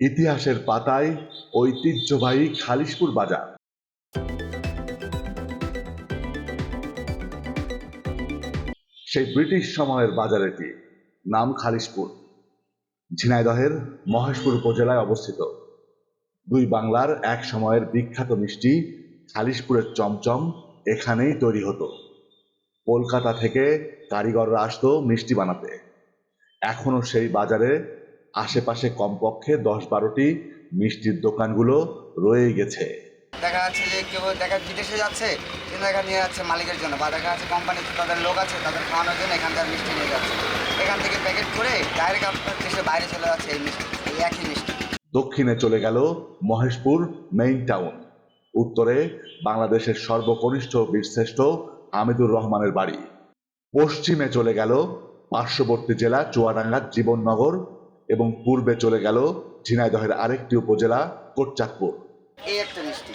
ইতিহাসের পাতায় ঐতিহ্যবাহী খালিশপুর বাজার। সেই ব্রিটিশ সময়ের বাজার এটি, নাম খালিশপুর। ঝিনাইদহের মহেশপুর উপজেলায় অবস্থিত। দুই বাংলার এক সময়ের বিখ্যাত মিষ্টি খালিশপুরের চমচম এখানেই তৈরি হতো। কলকাতা থেকে কারিগররা আসতো মিষ্টি বানাতে। এখনও সেই বাজারে আশেপাশে কমপক্ষে দশ বারোটি মিষ্টির দোকানগুলো রয়ে গেছে। দেখা যাচ্ছে যে কেউ দেখা বিদেশে যাচ্ছে কিন্তু এখানে নিয়ে যাচ্ছে মালিকের জন্য বা দেখা যাচ্ছে কোম্পানিতে তাদের লোক আছে তাদের খাওয়ানোর জন্য এখান থেকে মিষ্টি নিয়ে যাচ্ছে। এখান থেকে প্যাকেট করে ডাইরেক্ট আপনার দেশের বাইরে চলে যাচ্ছে এই মিষ্টি এই একই মিষ্টি। দক্ষিণে চলে গেল মহেশপুর মেইন টাউন উত্তরে বাংলাদেশের সর্বকনিষ্ঠ বীরশ্রেষ্ঠ হামিদুর রহমানের বাড়ি। পশ্চিমে চলে গেল পার্শ্ববর্তী জেলা চুয়াডাঙ্গার জীবননগর এবং পূর্বে চলে গেল ঝিনাইদহের আরেকটি উপজেলা কোটচাঁদপুর। এই একটা মিষ্টি।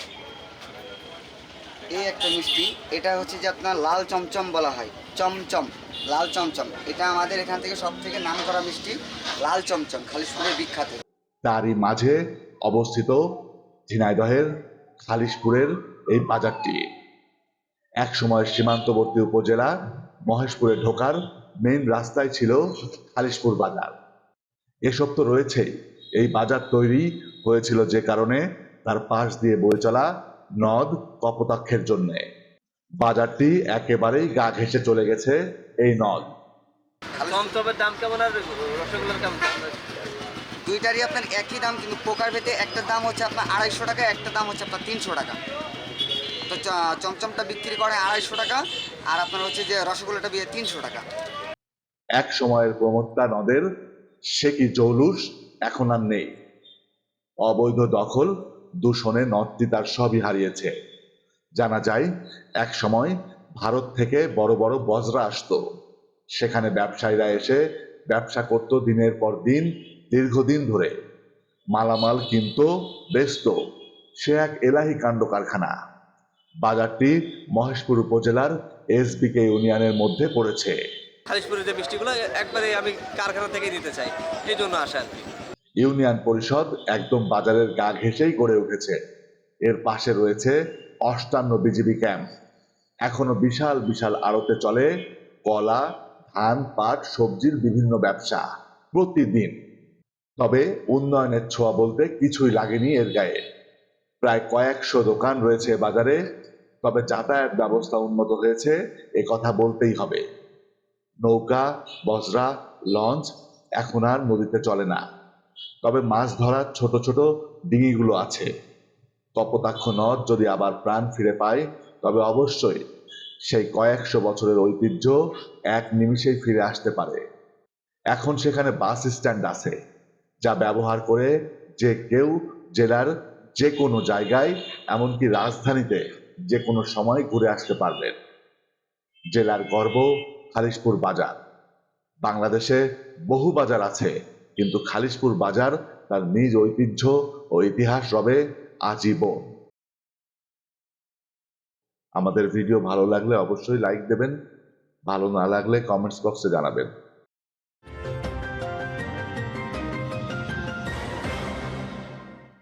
এই একটা মিষ্টি। এটা হচ্ছে যে আপনার লাল চমচম বলা হয়। চমচম লাল চমচম। এটা আমাদের এখান থেকে সব থেকে নাম করা মিষ্টি লাল চমচম খালিশপুরের বিখ্যাত। তারই মাঝে অবস্থিত ঝিনাইদহের খালিশপুরের এই বাজারটি। এক সময় সীমান্তবর্তী উপজেলা মহেশপুরে ঢোকার মেইন রাস্তায় ছিল খালিশপুর বাজার। এসব তো রয়েছেই। এই বাজার তৈরি হয়েছিল যে কারণে তার পাশ দিয়ে বয়ে চলা নদ কপোতাক্ষের জন্যে। বাজারটি একেবারেই গা ঘেঁষে চলে গেছে এই নদ। দাম কেমন আর রসগোল্লার কেমন দুইটারই আপনার একই দাম কিন্তু পোকার ভেতে একটা দাম হচ্ছে আপনার আড়াইশো টাকা একটা দাম হচ্ছে আপনার তিনশো টাকা। তো চ- চমচমটা বিক্রি করে আড়াইশো টাকা আর আপনার হচ্ছে যে রসগোল্লাটা বিয়ে তিনশো টাকা। এক সময়ের প্রমত্তা নদের সে কি জৌলুস? এখন আর নেই। অবৈধ দখল, দূষণে নদটি তার সবই হারিয়েছে। জানা যায়, এক সময় ভারত থেকে বড় বড় বজরা আসতো। সেখানে ব্যবসায়ীরা এসে ব্যবসা করত দিনের পর দিন, দীর্ঘদিন ধরে। মালামাল কিনতো, বেচত। সে এক এলাহি কাণ্ড কারখানা। বাজারটি মহেশপুর উপজেলার এসবিকে ইউনিয়নের মধ্যে পড়েছে। খালিশপুরের যে মিষ্টিগুলো একবারে আমি কারখানা থেকে নিতে চাই। এই জন্য আসা আর ইউনিয়ন পরিষদ একদম বাজারের গা ঘেঁষেই গড়ে উঠেছে। এর পাশে রয়েছে অষ্টান্ন বিজিবি ক্যাম্প। এখনও বিশাল বিশাল আড়তে চলে কলা, ধান, পাট, সবজির বিভিন্ন ব্যবসা প্রতিদিন। তবে উন্নয়নের ছোঁয়া বলতে কিছুই লাগেনি এর গায়ে। প্রায় কয়েকশো দোকান রয়েছে বাজারে, তবে যাতায়াত ব্যবস্থা উন্নত হয়েছে, এ কথা বলতেই হবে। নৌকা, বজরা, লঞ্চ এখন আর নদীতে চলে না। তবে মাছ ধরার ছোট ছোট ডিঙিগুলো আছে। কপোতাক্ষ নদ যদি আবার প্রাণ ফিরে পায়, তবে অবশ্যই সেই কয়েকশো বছরের ঐতিহ্য এক নিমিষেই ফিরে আসতে পারে। এখন সেখানে বাস স্ট্যান্ড আছে, যা ব্যবহার করে যে কেউ জেলার যে কোনো জায়গায়, এমনকি রাজধানীতে যে কোনো সময় ঘুরে আসতে পারবেন। জেলার গর্ব খালিশপুর বাজার। বাংলাদেশে বহু বাজার আছে, কিন্তু খালিশপুর বাজার তার নিজ ঐতিহ্য ও ইতিহাস রবে আজীবন। আমাদের ভিডিও ভালো লাগলে অবশ্যই লাইক দেবেন, ভালো না লাগলে কমেন্টস বক্সে জানাবেন।